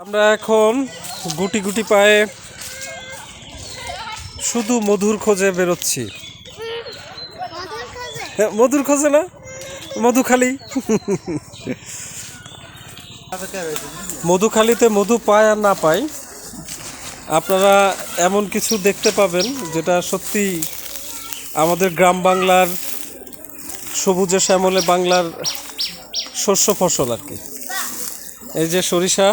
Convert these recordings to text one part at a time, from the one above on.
আমরা এখন গুটি গুটি পায়ে শুধু মধুর খোঁজে বেরোচ্ছি। মধুর খোঁজে হ্যাঁ, মধুর খোঁজে না? মধুখালি মধুখালিতে মধু পায় আর না পায়। আপনারা এমন কিছু দেখতে পাবেন যেটা সত্যি আমাদের গ্রাম বাংলার সবুজে শ্যামলে বাংলার শস্য ফসল আর কি। এই যে সরিষা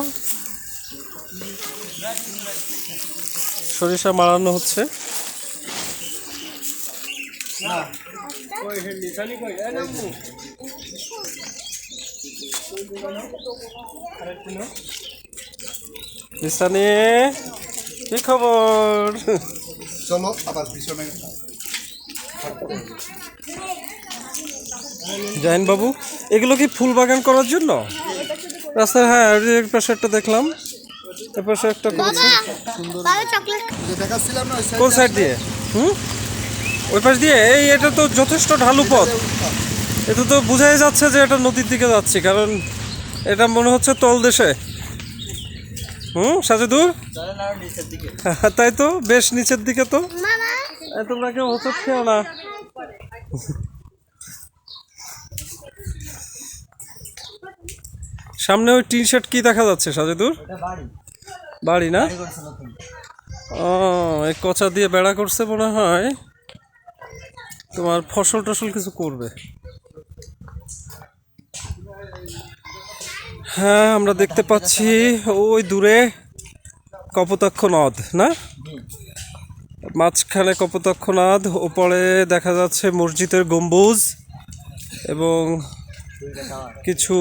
সরিষা মারানো হচ্ছে। কি খবর? চলো আবার পিছনে। জাহিন বাবু এগুলো কি ফুল বাগান করার জন্য? রাস্তার হ্যাঁ পাশে একটা দেখলাম। এ পাশে একটা কোন সাইড দিয়ে? হুম? ওই পাশ দিয়ে? এই এটা তো যথেষ্ট ঢালু পথ। এটা তো বোঝাই যাচ্ছে যে এটা নদীর দিকে যাচ্ছে কারণ এটা মনে হচ্ছে তলদেশে হুম সাজেদুর? তাই তো বেশ নিচের দিকে তো। তোমরা কেউ হোঁচট খেও না। সামনে ওই টিন শার্ট কি দেখা যাচ্ছে সাজেদুর? বাড়ি না? ও এই কচা দিয়ে বেড়া করছে মনে হয়। তোমার ফসল টসল কিছু করবে? হ্যাঁ আমরা দেখতে পাচ্ছি ওই দূরে কপোতাক্ষ নদ না? মাঝখানে কপোতাক্ষ নদ ওপরে দেখা যাচ্ছে মসজিদের গম্বুজ এবং কিছু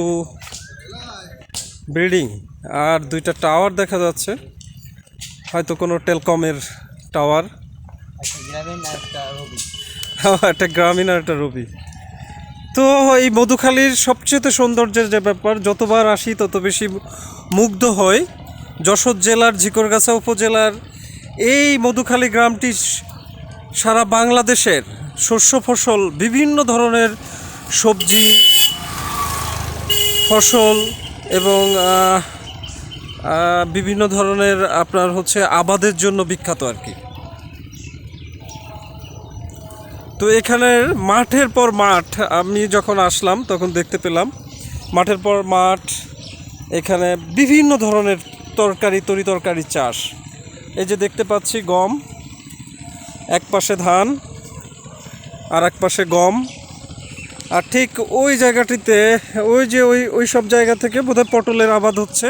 বিল্ডিং আর দুইটা টাওয়ার দেখা যাচ্ছে। হয়তো কোনো টেলকমের টাওয়ার। একটা গ্রামীণ আর একটা রবি। তো এই মধুখালীর সবচেয়ে সৌন্দর্যের যে ব্যাপার, যতবার আসি তত বেশি মুগ্ধ হই। যশোর জেলার, ঝিকরগাছা উপজেলার এই মধুখালী গ্রামটি সারা বাংলাদেশের শস্য ফসল, বিভিন্ন ধরনের সবজি, ফসল এবং বিভিন্ন ধরনের আপনার হচ্ছে আবাদের জন্য বিখ্যাত আর কি। তো এখানের মাঠের পর মাঠ, আমি যখন আসলাম তখন দেখতে পেলাম, মাঠের পর মাঠ, এখানে বিভিন্ন ধরনের তরকারি, তরি তরকারি চাষ। এই যে দেখতে পাচ্ছি গম, এক পাশে ধান, আর এক পাশে গম। আর ঠিক ওই জায়গাটিতে, ওই যে ওই ওই সব জায়গা থেকে বোধহয় পটলের আবাদ হচ্ছে।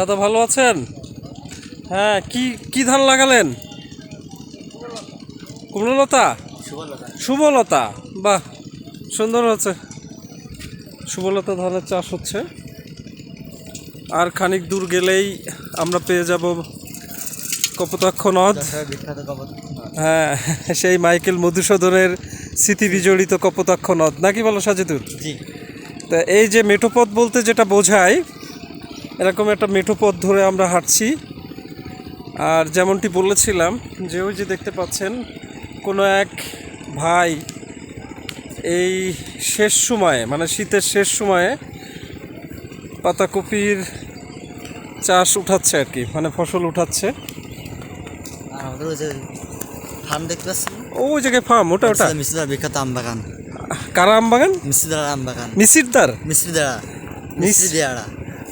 দাদা ভালো আছেন? হ্যাঁ কি কি ধান লাগালেন? কুমড়োলতা? শুভলতা। বাহ সুন্দর হচ্ছে। শুভলতা ধানের চাষ হচ্ছে। আর খানিক দূর গেলেই আমরা পেয়ে যাব কপোতাক্ষ নদ। হ্যাঁ সেই মাইকেল মধুসূদনের স্মৃতি বিজড়িত কপোতাক্ষ নদ। নাকি বলো সাজেদুর তা এই যে মেঠোপথ বলতে যেটা বোঝায় এরকম একটা মেঠো পথ ধরে আমরা হাঁটছি। আর যেমনটি বলেছিলাম যে ওই যে দেখতে পাচ্ছেন কোনো এক ভাই এই শেষ সময়ে মানে শীতের শেষ সময়ে পাতাকপির চাষ উঠাচ্ছে আর কি মানে ফসল উঠাচ্ছে। ফার্ম দেখতে জায়গায় ফার্ম ওটা ওটা। মিস্ত্রিদার বিখ্যাত আম বাগান। কারা আম বাগান? মিস্ত্রিদার আম বাগান।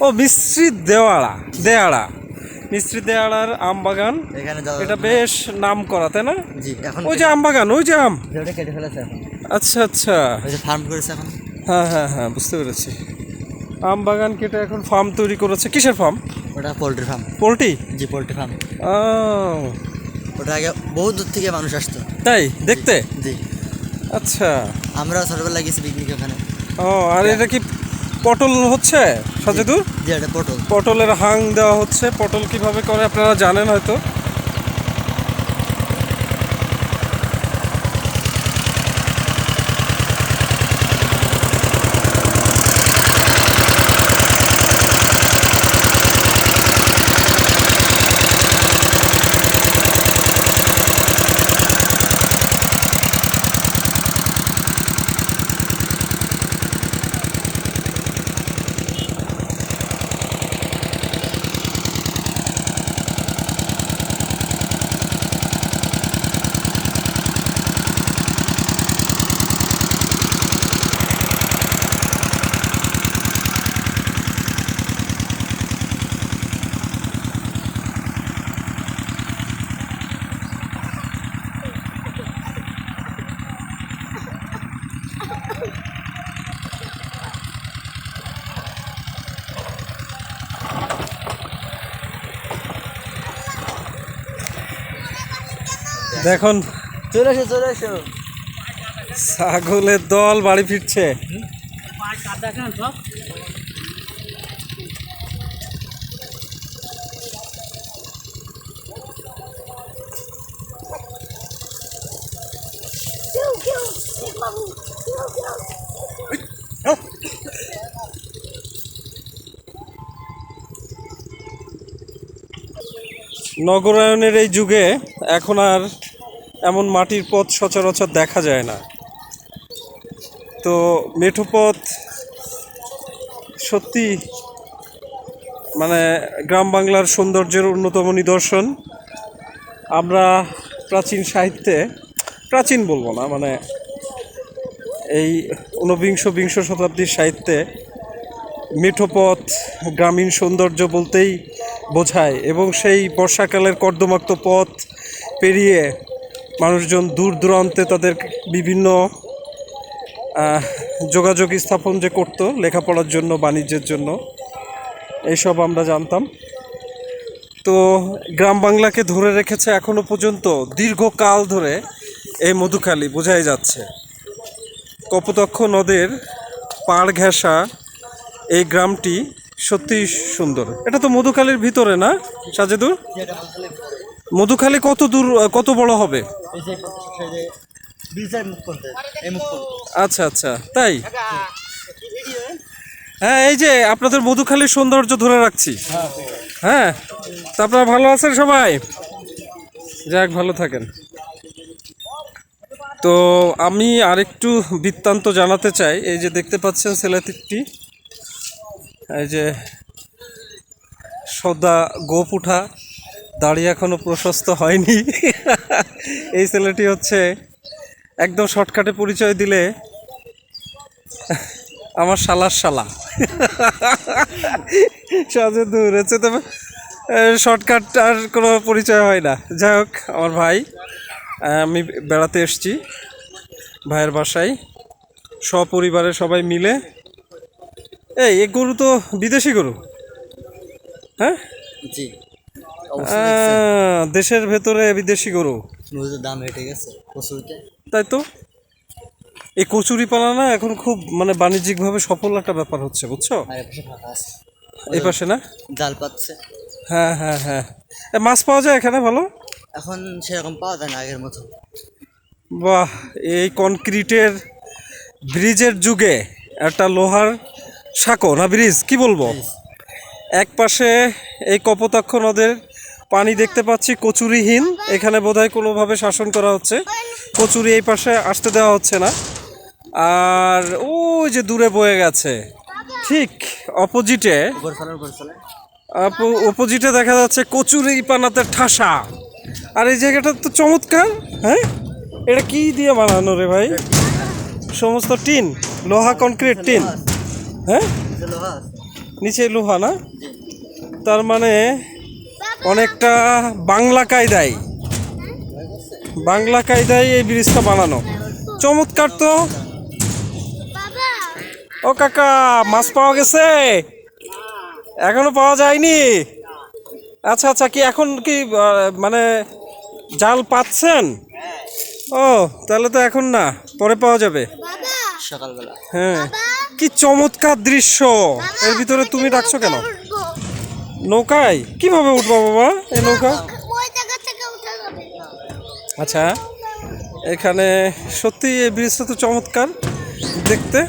ও মিস্ত্রি দেওয়াড়া দেয়াড়া মিস্ত্রি দেয়াড়ার আম বাগান এখানে এটা বেশ নাম করা তাই না? জি এখন ওই যে আম বাগান ওই যে আম। ওটা কেটে ফেলেছে এখন। আচ্ছা আচ্ছা। ওই যে ফার্ম করেছে এখন। হ্যাঁ হ্যাঁ হ্যাঁ বুঝতে পেরেছি। আম বাগান কেটে এখন ফার্ম তৈরি করেছে। কিসের ফার্ম ওটা পোলট্রি ফার্ম পোলট্রি? জি পোলট্রি ফার্ম ও। ওটা আগে বহু দূর থেকে মানুষ আসতো। তাই? দেখতে? জি। আচ্ছা। আমরা ছোটবেলা গেছি পিকনিক ওখানে। ও আর এটা কি পটল হচ্ছে? সাজেদুর? পটল। পটলের হাং দেওয়া হচ্ছে। পটল কীভাবে করে আপনারা জানেন হয়তো? দেখুন। চলে এসো চলে এসো। ছাগলের দল বাড়ি ফিরছে। নগরায়নের এই যুগে এখন আর এমন মাটির পথ সচরাচর দেখা যায় না। তো মেঠো পথ সত্যি মানে গ্রাম বাংলার সৌন্দর্যের অন্যতম নিদর্শন। আমরা প্রাচীন সাহিত্যে, প্রাচীন বলব না মানে এই ঊনবিংশ বিংশ শতাব্দীর সাহিত্যে মিঠোপথ গ্রামীণ সৌন্দর্য বলতেই বোঝায় এবং সেই বর্ষাকালের কর্দমাক্ত পথ পেরিয়ে মানুষজন দূর দূরান্তে তাদের বিভিন্ন যোগাযোগ স্থাপন যে করতো লেখাপড়ার জন্য, বাণিজ্যের জন্য, এইসব আমরা জানতাম। তো গ্রাম বাংলাকে ধরে রেখেছে এখনও পর্যন্ত, দীর্ঘকাল ধরে এই মধুখালী, বোঝাই যাচ্ছে। কপোতক্ষ নদের পাড় ঘেঁষা এই গ্রামটি সত্যি সুন্দর। এটা তো মধুখালীর ভিতরে না, সাজেদুর? মধুখালী কত দূর, কত বড় হবে? আচ্ছা আচ্ছা। তাই? হ্যাঁ এই যে আপনাদের মধুখালীর সৌন্দর্য ধরে রাখছি। হ্যাঁ তা আপনারা ভালো আছেন সবাই? যাক ভালো থাকেন। তো আমি আরেকটু বৃত্তান্ত জানাতে চাই। এই যে দেখতে পাচ্ছেন সেলাতিটি এই যে সদা গোপ উঠা। দাড়ি এখনও প্রশস্ত হয়নি। এই ছেলেটি হচ্ছে একদম শর্টকাটে পরিচয় দিলে আমার শালার শালা। সাজে দূর হচ্ছে তো শর্টকাট আর কোনো পরিচয় হয় না। যাই হোক, আমার ভাই আমি বেড়াতে এসেছি ভাইয়ের বাসায়। সপরিবারে সবাই মিলে। এই, এ গরু তো বিদেশি গরু। হ্যাঁ? জি। দেশের ভেতরে বিদেশি গরু। দাম হেঁটে গেছে কচুরিতে। তাই তো? এই কচুরি পালা না এখন খুব মানে বাণিজ্যিকভাবে সফল একটা ব্যাপার হচ্ছে বুঝছ? এই পাশে না? জাল পাচ্ছে। হ্যাঁ হ্যাঁ হ্যাঁ। মাছ পাওয়া যায় এখানে ভালো? এখন সেরকম পাওয়া যায় না আগের মতো। বাহ এই কনক্রিটের ব্রিজের যুগে একটা লোহার সাঁকো না ব্রিজ কি বলব? এক পাশে এই কপোতাক্ষ নদের পানি দেখতে পাচ্ছি কচুরিহীন। এখানে বোধহয় কোনোভাবে শাসন করা হচ্ছে। কচুরি এই পাশে আসতে দেওয়া হচ্ছে না। আর ওই যে দূরে বয়ে গেছে। ঠিক অপোজিটে। অপোজিটে দেখা যাচ্ছে কচুরি পানাতে ঠাসা। আর এই জায়গাটা তো চমৎকার হ্যাঁ? এটা কি দিয়ে বানানো রে ভাই? সমস্ত টিন লোহা কনক্রিট টিন। হ্যাঁ? নিচে লোহা না? তার মানে অনেকটা বাংলা কায়দায়। বাংলা কায়দায় এই ব্রিজটা বানানো। চমৎকার তো। ও কাকা মাছ পাওয়া গেছে? এখনও পাওয়া যায়নি? আচ্ছা আচ্ছা কি এখন কি মানে জাল পাচ্ছেন? ও তাহলে তো এখন না পরে পাওয়া যাবে। সকালবেলা। হ্যাঁ। কি চমৎকার দৃশ্য। এর ভিতরে তুমি ডাকছো কেন। নৌকায়? কীভাবে উঠবো বাবা এই নৌকা? আচ্ছা এখানে সত্যি এই ব্রিজটা তো চমৎকার দেখতে।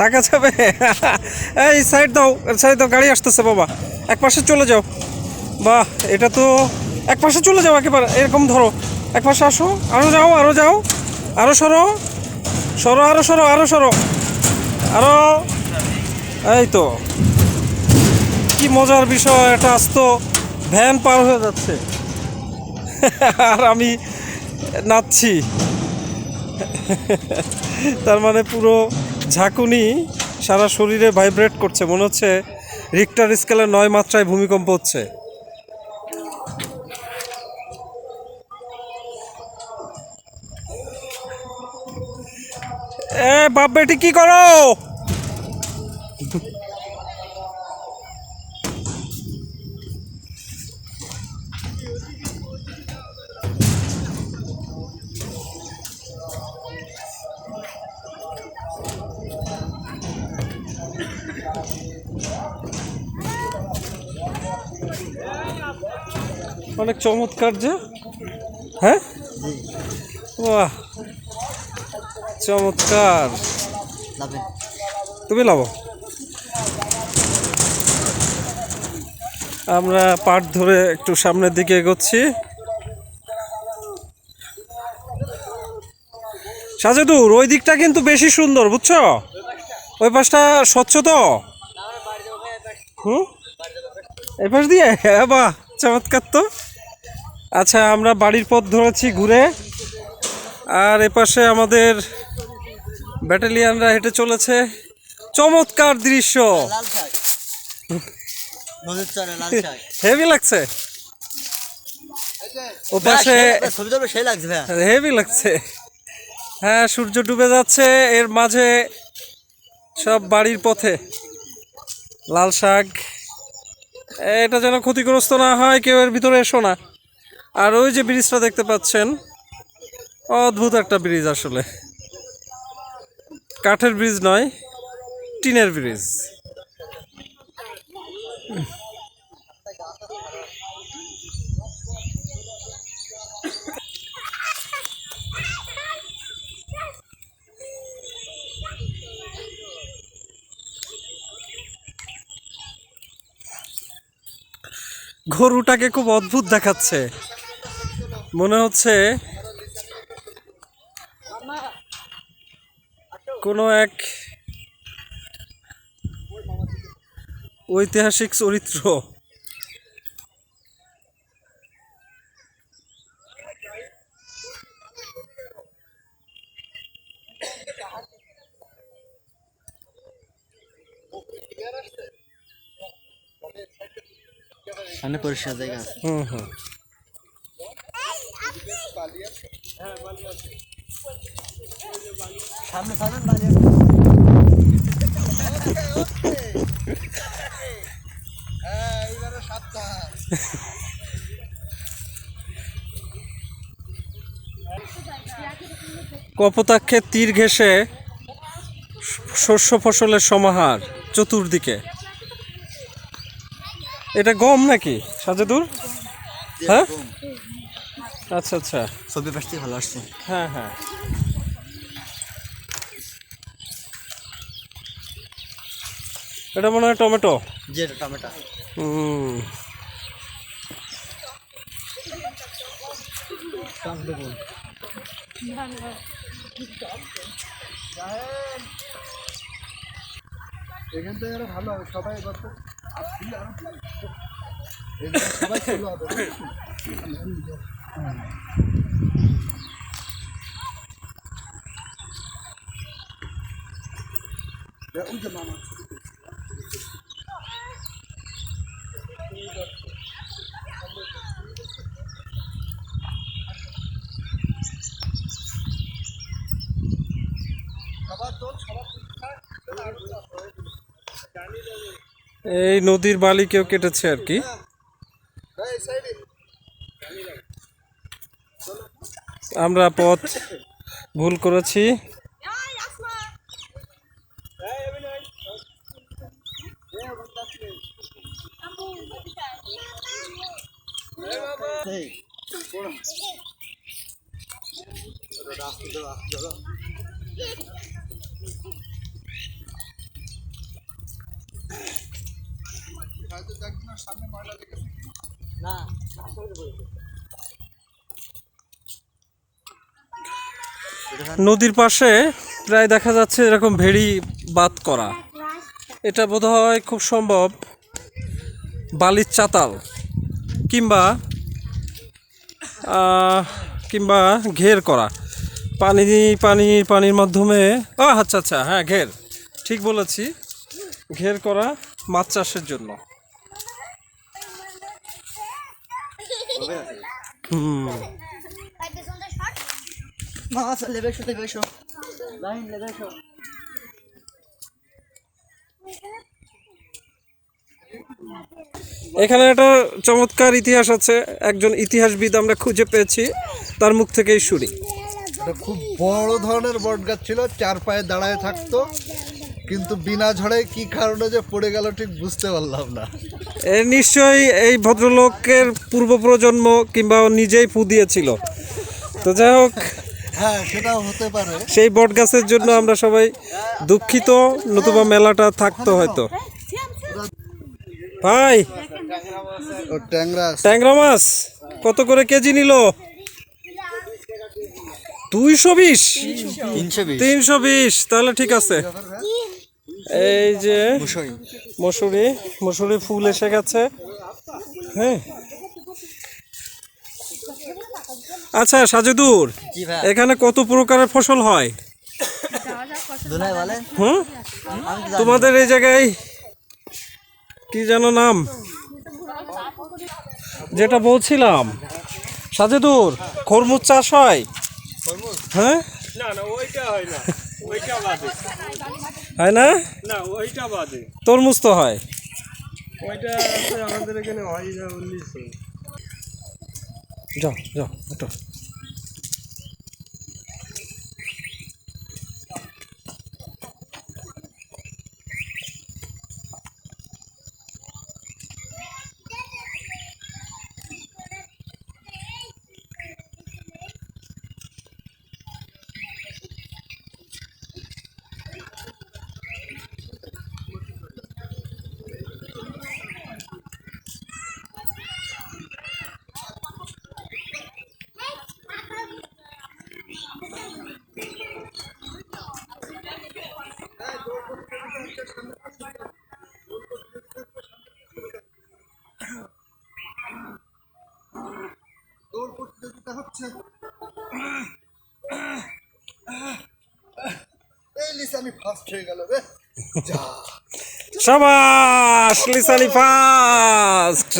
টাকা যাবে? এই সাইড দাও সাইড দাও গাড়ি আসতেছে বাবা। এক পাশে চলে যাও। বাহ এটা তো এক পাশে চলে যাও একেবারে, এরকম ধরো। এক পাশে আসো আরও যাও আরও যাও আরও সরো সরো, আরও সরো আরও সরো, আরও। এই তো। কি মজার বিষয় এটা আস্ত ভ্যান পার হয়ে যাচ্ছে। আর আমি নাচছি। তার মানে পুরো ঝাঁকুনি সারা শরীরে ভাইব্রেট করছে, মনে হচ্ছে রিক্টার স্কেলে নয় মাত্রায় ভূমিকম্প হচ্ছে। এ বাপ বেটি কি করো? অনেক চমৎকার যে হ্যাঁ? বাহ। চমৎকার। তুমি লাভ। আমরা পাট ধরে একটু সামনের দিকে এগোচ্ছি। সাজেদুর ওই দিকটা কিন্তু বেশি সুন্দর বুঝছ? ওই পাশটা স্বচ্ছ তো? হুম? এই পাশ দিয়ে? হ্যাঁ বাহ চমৎকার তো। আচ্ছা আমরা বাড়ির পথ ধরেছি ঘুরে। আর এপাশে আমাদের ব্যাটালিয়ানরা হেঁটে চলেছে। চমৎকার দৃশ্য। হেভি লাগছে। ও পাশে হেভি লাগছে। হ্যাঁ সূর্য ডুবে যাচ্ছে। এর মাঝে সব বাড়ির পথে। লাল শাক। এটা যেন ক্ষতিগ্রস্ত না হয় কেউ এর ভিতরে এসো না। আর ওই যে ব্রিজটা দেখতে পাচ্ছেন অদ্ভুত একটা ব্রিজ আসলে। কাঠের ব্রিজ নয় টিনের ব্রিজ গরুটাকে খুব অদ্ভুত দেখাচ্ছে। মনে হচ্ছে কোনো এক ঐতিহাসিক চরিত্র। সামনে পরিষ্কার জায়গা আছে। হুম হুম। সামনে সামনে বাড়ি কপোতাক্ষে তীর ঘেঁষে শস্য ফসলের সমাহার চতুর্দিকে। এটা গম নাকি সাজেদুর? হ্যাঁ? আচ্ছা আচ্ছা। ছবি ভালো আসছে। হ্যাঁ হ্যাঁ। এটা মনে হয় টমেটো? যে এটা টমেটো। হুম। এখান থেকে ভালো হবে সবাই এবার তো আসলে ভালো। এখানে সবাই যে মামা এই নদীর বালি কেউ কেটেছে আর কি। আমরা পথ ভুল করেছি এই হয়তো দেখবেন না নদীর পাশে প্রায় দেখা যাচ্ছে এরকম ভেড়ি বাদ করা। এটা বোধহয় খুব সম্ভব। বালির চাতাল কিংবা কিংবা ঘের করা। পানি পানি পানির মাধ্যমে ও আচ্ছা আচ্ছা হ্যাঁ ঘের। ঠিক বলেছি। ঘের করা মাছ চাষের জন্য। হুম। এখানে একটা চমৎকার ইতিহাস আছে। একজন ইতিহাসবিদ আমরা খুঁজে পেয়েছি তার মুখ থেকেই শুনি। খুব বড় ধরনের বট গাছ ছিল চার পায়ে দাঁড়ায় থাকতো। কিন্তু বিনা ঝড়ে কি কারণে যে পড়ে গেল ঠিক বুঝতে পারলাম না। এ নিশ্চয়ই এই ভদ্রলোকের পূর্ব প্রজন্ম কিংবা নিজেই ফু দিয়েছিল। তো যাই হোক হ্যাঁ সেটাও হতে পারে। সেই বট গাছের জন্য আমরা সবাই দুঃখিত নতুবা মেলাটা থাকতো হয়তো। ভাই ট্যাংরা মাছ কত করে কেজি নিল? দুইশো বিশ? তিনশো বিশ। তাহলে ঠিক আছে। এই যে মসুরি। মসুরি ফুল এসে গেছে। হ্যাঁ। আচ্ছা সাজেদুর এখানে কত প্রকারের ফসল হয়? হুম? তোমাদের এই জায়গায় কি যেন নাম? যেটা বলছিলাম। সাজেদুর খরমুজ চাষ হয়? হ্যাঁ? হয় না। তরমুজ তো হয়। যাও যাও এই লিসানি ফার্স্ট হয়ে গেল রে। যা। ফার্স্ট